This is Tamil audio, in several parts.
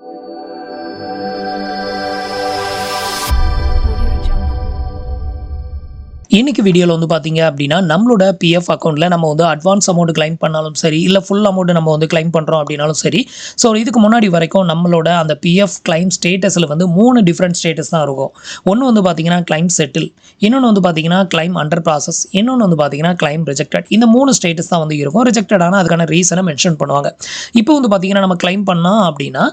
Thank you. இன்னைக்கு வீடியோவில் வந்து பார்த்தீங்க அப்படின்னா நம்மளோட பிஎஃப் அக்கௌண்ட்டில் நம்ம வந்து அட்வான்ஸ் அமௌண்ட் கிளைம் பண்ணாலும் சரி இல்லை ஃபுல் அமௌண்ட் நம்ம வந்து கிளைம் பண்ணுறோம் அப்படின்னாலும் சரி ஸோ இதுக்கு முன்னாடி வரைக்கும் நம்மளோட அந்த பிஎஃப் கிளைம் ஸ்டேட்டஸில் வந்து மூணு டிஃப்ரெண்ட் ஸ்டேட்டஸ் தான் இருக்கும். ஒன்று வந்து பார்த்தீங்கன்னா கிளைம் செட்டில் இன்னொன்று வந்து பார்த்தீங்கன்னா கிளைம் அண்டர் ப்ராசஸ் இன்னொன்று வந்து பார்த்தீங்கன்னா கிளைம் ரிஜெக்டட் இந்த மூணு ஸ்டேட்டஸ் தான் வந்து இருக்கும். ரிஜெக்டட் ஆனால் அதுக்கான ரீசனை மென்ஷன் பண்ணுவாங்க. இப்போ வந்து பார்த்தீங்கன்னா நம்ம கிளைம் பண்ணோம் அப்படின்னா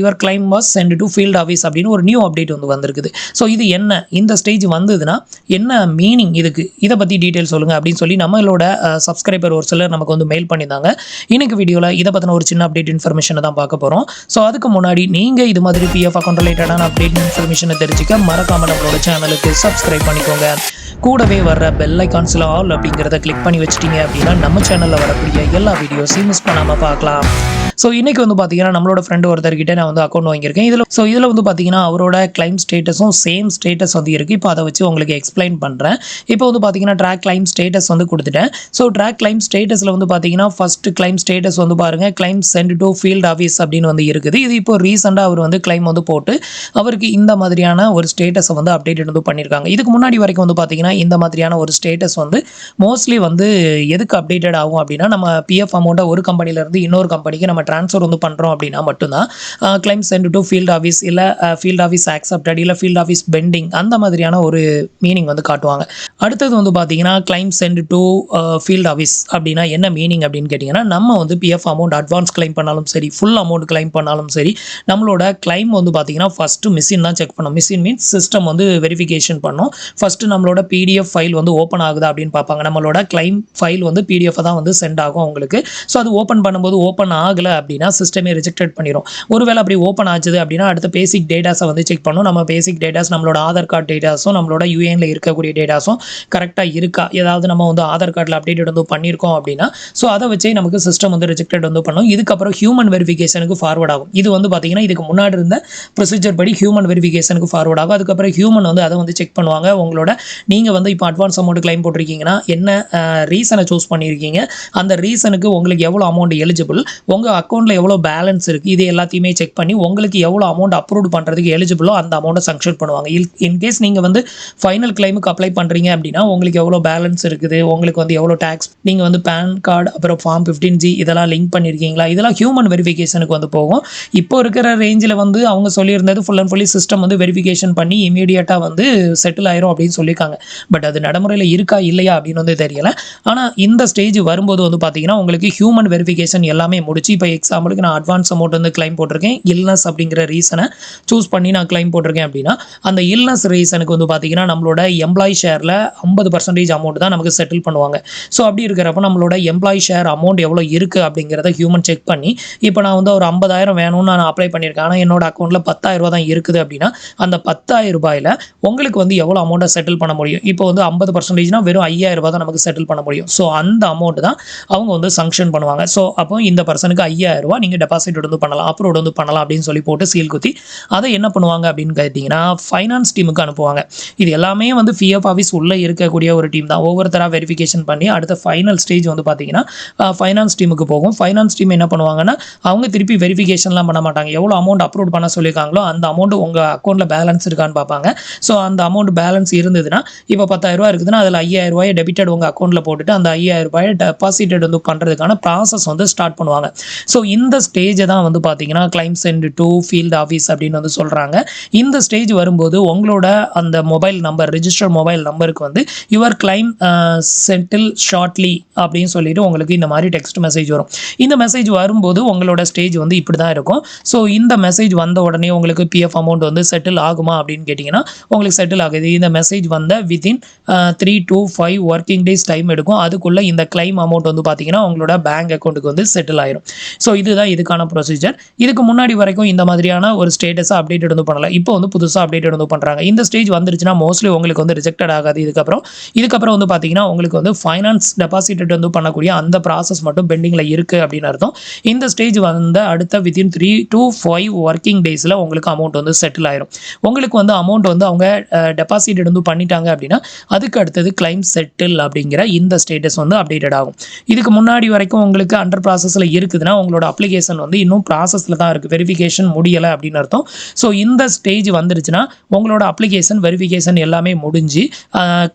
your claim was sent to field office அப்படின்னு ஒரு நியூ அப்டேட் வந்து வந்திருக்குது. ஸோ இது என்ன? இந்த ஸ்டேஜ் வந்ததுன்னா என்ன மீன் மீனிங் இதுக்கு. இதை பற்றி டீட்டெயில் சொல்லுங்கள் அப்படின்னு சொல்லி நம்மளோட சப்ஸ்கிரைபர் ஒரு சிலர் நமக்கு வந்து மெயில் பண்ணியிருந்தாங்க. இன்னைக்கு வீடியோவில் இதை பற்றின ஒரு சின்ன அப்டேட் இன்ஃபர்மேஷனை தான் பார்க்க போகிறோம் ஸோ அதுக்கு முன்னாடி நீங்கள் இது மாதிரி பிஎஃப் அக்கௌண்ட் ரிலேட்டடான அப்டேட் இன்ஃபர்மேஷனை தெரிஞ்சுக்க மறக்காமல் நம்மளோட சேனலுக்கு சப்ஸ்கிரைப் பண்ணிக்கோங்க. கூடவே வர்ற பெல் ஐக்கான்ஸில் ஆல் அப்படிங்கிறத கிளிக் பண்ணி வச்சிட்டீங்க அப்படின்னா நம்ம சேனலில் வரக்கூடிய எல்லா வீடியோஸையும் மிஸ் பண்ணாமல் பார்க்கலாம். ஸோ இன்றைக்கி வந்து பார்த்தீங்கன்னா நம்மளோட ஃப்ரெண்டு ஒருத்தர்கிட்ட நான் வந்து அக்கௌண்ட் வாங்கியிருக்கேன். இதில் ஸோ இதில் வந்து பார்த்தீங்கன்னா அவரோட கிளைம் ஸ்டேட்டஸும் சேம் ஸ்டேட்டஸ் வந்து இருக்குது இப்போ அதை வச்சு உங்களுக்கு எக்ஸ்பிளைன் பண்ணுறேன் இப்போ வந்து பார்த்தீங்கன்னா ட்ராக் கிளைம் ஸ்டேட்டஸ் வந்து கொடுத்துட்டேன். ஸோ ட்ராக் கிளைம் ஸ்டேட்டஸில் வந்து பார்த்தீங்கன்னா ஃபஸ்ட்டு கிளைம் ஸ்டேட்டஸ் வந்து பாருங்கள் claim sent to field office அப்படின்னு வந்து இருக்குது. இது இப்போ ரீசெண்டாக அவர் வந்து கிளைம் வந்து போட்டு அவருக்கு இந்த மாதிரியான ஒரு ஸ்டேட்டஸை வந்து அப்டேட் வந்து பண்ணியிருக்காங்க. இதுக்கு முன்னாடி வரைக்கும் வந்து பார்த்தீங்கன்னா இந்த மாதிரியான ஒரு ஸ்டேட்டஸ் வந்து மோஸ்ட்லி வந்து எதுக்கு அப்டேட்டட் ஆகும் அப்படின்னா நம்ம பிஎஃப் அமௌண்ட்டை ஒரு கம்பெனிலேருந்து இன்னொரு கம்பெனிக்கு நம்ம ட்ரான்ஸ்ஃபர் வந்து பண்ணுறோம் அப்படின்னா மட்டும்தான் claim sent to field office இல்லை ஃபீல்ட் ஆஃபீஸ் ஆக்செப்டட் இல்லை ஃபீல்ட் ஆஃபீஸ் பெண்டிங் அந்த மாதிரியான ஒரு மீனிங் வந்து காட்டுவாங்க. அடுத்தது வந்து பார்த்தீங்கன்னா claim sent to field office அப்படின்னா என்ன மீனிங் அப்படின்னு கேட்டிங்கன்னா நம்ம வந்து பிஎஃப் அமௌண்ட் அட்வான்ஸ் கிளைம் பண்ணாலும் சரி ஃபுல் அமௌண்ட் கிளைம் பண்ணாலும் சரி நம்மளோட கிளைம் வந்து பார்த்தீங்கன்னா ஃபஸ்ட்டு மிஷின் தான் செக் பண்ணோம் மிஷின் மீன்ஸ் சிஸ்டம் வந்து வெரிஃபிகேஷன் பண்ணோம். ஃபஸ்ட்டு நம்மளோட பிடிஎஃப் ஃபைல் வந்து ஓப்பன் ஆகுதா அப்படின்னு பார்ப்பாங்க. நம்மளோட கிளைம் ஃபைல் வந்து பிடிஎஃப் தான் வந்து சென்ட் ஆகும் அவங்களுக்கு. ஸோ அது ஓப்பன் பண்ணும்போது ஓப்பன் ஆகலை அப்படின்னா சிஸ்டமே ரிஜெக்டட் பண்ணிடும் ஒருவேளை அப்படி ஓப்பன் ஆச்சுது அப்படின்னா அடுத்த பேசிக் டேட்டாஸை வந்து செக் பண்ணும். நம்ம பேசிக் டேட்டாஸ் நம்மளோட ஆதார் கார்டு டேட்டாஸும் நம்மளோட யூஏனில் இருக்கக்கூடிய டேட்டாஸும் கரெக்டாக இருக்கா? ஏதாவது நம்ம வந்து ஆதார் கார்டில் அப்டேட் வந்து பண்ணியிருக்கோம் அப்படின்னா ஸோ அதை வச்சே நமக்கு சிஸ்டம் வந்து ரிஜெக்டட் வந்து பண்ணும். இதுக்கப்புறம் ஹியூமன் வெரிஃபிகேஷனுக்கு ஃபார்வர்ட் ஆகும். இது வந்து பார்த்தீங்கன்னா இதுக்கு முன்னாடி இருந்த ப்ரொசீஜர் படி ஹியூமன் வெரிஃபிகேஷனுக்கு ஃபார்வர்ட் ஆகும். அதுக்கப்புறம் ஹியூமன் வந்து அதை வந்து செக் பண்ணுவாங்க. உங்களோட நீங்கள் வந்து இப்போ அட்வான்ஸ் அமௌண்ட் கிளைம் போட்டிருக்கீங்கன்னா என்ன ரீசனை சூஸ் பண்ணியிருக்கீங்க அந்த ரீசனுக்கு உங்களுக்கு எவ்வளோ அமௌண்ட் எலிஜிபிள் உங்கள் அக்கௌண்ட்டில் எவ்வளோ பேலன்ஸ் இருக்குது இது எல்லாத்தையுமே செக் பண்ணி உங்களுக்கு எவ்வளோ அமௌண்ட் அப்ரூவ் பண்ணுறதுக்கு எலிஜிபிளோ அந்த அமௌண்ட்டை சங்ஷன் பண்ணுவாங்க. இல் இன்கேஸ் நீங்கள் வந்து ஃபைனல் கிளைமுக்கு அப்ளை பண்ணுறீங்க அப்படின்னா உங்களுக்கு எவ்வளோ பேலன்ஸ் இருக்குது உங்களுக்கு வந்து எவ்வளோ டேக்ஸ் நீங்கள் வந்து பேன் கார்டு அப்புறம் ஃபார்ம் ஃபிஃப்டீன் ஜி இதெல்லாம் லிங்க் பண்ணியிருக்கீங்களா இதெல்லாம் ஹியூமன் வெரிஃபிகேஷனுக்கு வந்து போகும். இப்போ இருக்கிற ரேஞ்சில் வந்து அவங்க சொல்லியிருந்தது ஃபுல் அண்ட் ஃபுல்லி சிஸ்டம் வந்து வெரிஃபிகேஷன் பண்ணி இமீடியட்டாக வந்து செட்டில் ஆயிரும் அப்படின்னு சொல்லியிருக்காங்க. பட் அது நடைமுறையில் இருக்கா இல்லையா அப்படின்னு வந்து தெரியல. ஆனால் இந்த ஸ்டேஜ் வரும்போது வந்து பார்த்தீங்கன்னா உங்களுக்கு ஹியூமன் வெரிஃபிகேஷன் எல்லாமே முடிச்சு இப்போ எக்ஸாம்பிளுக்கு நான் அட்வான்ஸ் அமௌண்ட் வந்து கிளைம் போட்டிருக்கேன். இல்னஸ் அப்படிங்கிற ரீசனை சூஸ் பண்ணி நான் கிளைம் போட்டிருக்கேன் அப்படின்னா அந்த இல்னஸ் ரீசனுக்கு வந்து பார்த்தீங்கன்னா நம்மளோட எம்ப்ளாயி ஷேரில் ஐம்பது பர்சன்டேஜ் அமௌண்ட் தான் நமக்கு செட்டில் பண்ணுவாங்க. ஸோ அப்படி இருக்கிறப்ப நம்மளோட எம்ப்ளாயி ஷேர் அமௌண்ட் எவ்வளோ இருக்குது அப்படிங்கிறத ஹியூமன் செக் பண்ணி இப்போ நான் வந்து ஒரு ஐம்பதாயிரம் வேணும்னு நான் அப்ளை பண்ணியிருக்கேன். ஆனால் என்னோட அக்கௌண்ட்டில் பத்தாயிரம் ரூபா தான் இருக்குது அப்படின்னா அந்த பத்தாயிரம் ரூபாயில் உங்களுக்கு வந்து எவ்வளோ அமௌண்ட்டை செட்டில் பண்ண முடியும்? இப்போ வந்து ஐம்பது பர்சன்டேஜ்னா வெறும் ஐயாயிரம் ரூபாய் தான் நமக்கு செட்டில் பண்ண முடியும். ஸோ அந்த அமௌண்ட் தான் அவங்க வந்து சங்ஷன் பண்ணுவாங்க. ஸோ அப்போ இந்த பர்சனுக்கு ஐயாயிரம் ரூபாய் நீங்கள் டெபாசிட் வந்து பண்ணலாம் அப்ரோட் வந்து பண்ணலாம் அப்படின்னு சொல்லி போட்டு சீல் குத்தி அதை என்ன பண்ணுவாங்க அப்படின்னு கேட்டிங்கன்னா ஃபைனான்ஸ் டீமுக்கு அனுப்புவாங்க. இது எல்லாமே வந்து பிஎஃப் ஆஃபீஸ் உள்ளே இருக்கக்கூடிய ஒரு டீம் தான். ஒவ்வொருத்தராக வெரிஃபிகேஷன் பண்ணி அடுத்த ஃபைனல் ஸ்டேஜ் வந்து பார்த்தீங்கன்னா ஃபைனான்ஸ் டீமுக்கு போகும். ஃபைனான்ஸ் டீம் என்ன பண்ணுவாங்கன்னா அவங்க திருப்பி வெரிஃபிகேஷன்லாம் பண்ண மாட்டாங்க. எவ்வளோ அமௌண்ட் அப்ரூவ் பண்ண சொல்லியிருக்காங்களோ அந்த அமௌண்ட் உங்கள் அக்கௌண்ட்டில் பேலன்ஸ் இருக்கான்னு பார்ப்பாங்க. ஸோ அந்த அமௌண்ட் பேலன்ஸ் இருந்ததுன்னா இப்போ பத்தாயிரரூபா இருக்குதுன்னா அதில் ஐயாயிரம் ரூபாயை டெபிட்டட் உங்கள் அக்கௌண்ட்டில் போட்டுட்டு அந்த ஐயாயிரம் ரூபாயை டெபாசிட்டட் வந்து பண்ணுறதுக்கான ப்ராசஸ் வந்து ஸ்டார்ட் பண்ணுவாங்க. ஸோ இந்த ஸ்டேஜை தான் வந்து பார்த்தீங்கன்னா claim sent to field office அப்படின்னு வந்து சொல்கிறாங்க இந்த ஸ்டேஜ் வரும்போது உங்களோட அந்த மொபைல் நம்பர் ரிஜிஸ்டர் மொபைல் நம்பருக்கு வந்து யுவர் கிளைம் செட்டில் ஷார்ட்லி அப்படின்னு சொல்லிட்டு உங்களுக்கு இந்த மாதிரி டெக்ஸ்ட் மெசேஜ் வரும். இந்த மெசேஜ் வரும்போது உங்களோட ஸ்டேஜ் வந்து இப்படி தான் இருக்கும். ஸோ இந்த மெசேஜ் வந்த உடனே உங்களுக்கு பிஎஃப் அமௌண்ட் வந்து செட்டில் ஆகுமா அப்படின்னு கேட்டிங்கன்னா உங்களுக்கு செட்டில் ஆகுது. இந்த மெசேஜ் வந்த within three to five working days time எடுக்கும். அதுக்குள்ளே இந்த கிளைம் அமௌண்ட் வந்து பார்த்தீங்கன்னா உங்களோட பேங்க் அக்கௌண்ட்டுக்கு வந்து செட்டில் ஆயிரும். ஸோ இதுதான் இதுக்கான ப்ரொசீஜர் இதுக்கு முன்னாடி வரைக்கும் இந்த மாதிரியான ஒரு ஸ்டேட்டஸை அப்டேட் வந்து பண்ணல. இப்போ வந்து புதுசாக அப்டேட் வந்து பண்ணுறாங்க இந்த ஸ்டேஜ் வந்துருச்சுன்னா மோஸ்ட்லி உங்களுக்கு வந்து ரிஜெக்டட் ஆகாது. இதுக்கப்புறம் இதுக்கப்புறம் வந்து பார்த்தீங்கன்னா உங்களுக்கு வந்து ஃபைனான்ஸ் டெபாசிட்டட் வந்து பண்ணக்கூடிய அந்த ப்ராசஸ் மட்டும் பெண்டிங்கில் இருக்குது அப்படின்னு அர்த்தம். இந்த ஸ்டேஜ் வந்த அடுத்த within three to five working டேஸில் உங்களுக்கு அமௌண்ட் வந்து செட்டில் ஆயிரும். உங்களுக்கு வந்து அமௌண்ட் வந்து அவங்க டெபாசிட் வந்து பண்ணிட்டாங்க அப்படின்னா அதுக்கு அடுத்தது கிளைம் செட்டில் அப்படிங்கிற இந்த ஸ்டேட்டஸ் வந்து அப்டேட்டட் ஆகும். இதுக்கு முன்னாடி வரைக்கும் உங்களுக்கு அண்டர் ப்ராசஸில் இருக்குதுன்னா உங்களோட அப்ளிகேஷன் வந்து இன்னும் ப்ராசஸில் தான் இருக்குது வெரிஃபிகேஷன் முடியலை அப்படின்னு அர்த்தம். ஸோ இந்த ஸ்டேஜ் வந்துருச்சுன்னா உங்களோட அப்ளிகேஷன் வெரிஃபிகேஷன் எல்லாமே முடிஞ்சு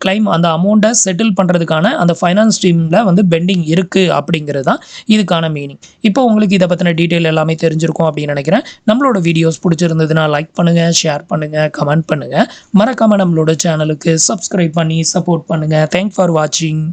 கிளைம் அந்த அமௌண்ட்டை செட்டில் பண்ணுறதுக்கான அந்த ஃபைனான்ஸ் ஸ்ட்ரீமில் வந்து பெண்டிங் இருக்குது அப்படிங்கிறது தான் இதுக்கான மீனிங் இப்போ உங்களுக்கு இதை பற்றின டீட்டெயில் எல்லாமே தெரிஞ்சிருக்கும் அப்படின்னு நினைக்கிறேன். நம்மளோட வீடியோஸ் பிடிச்சிருந்ததுன்னா லைக் பண்ணுங்கள் ஷேர் பண்ணுங்கள் கமெண்ட் பண்ணுங்கள் மறக்காமல் நம்மளோட சேனலுக்கு சப்ஸ்கிரைப் பண்ணி சப்போர்ட் பண்ணுங்கள் தேங்க்ஸ் ஃபார் வாட்சிங்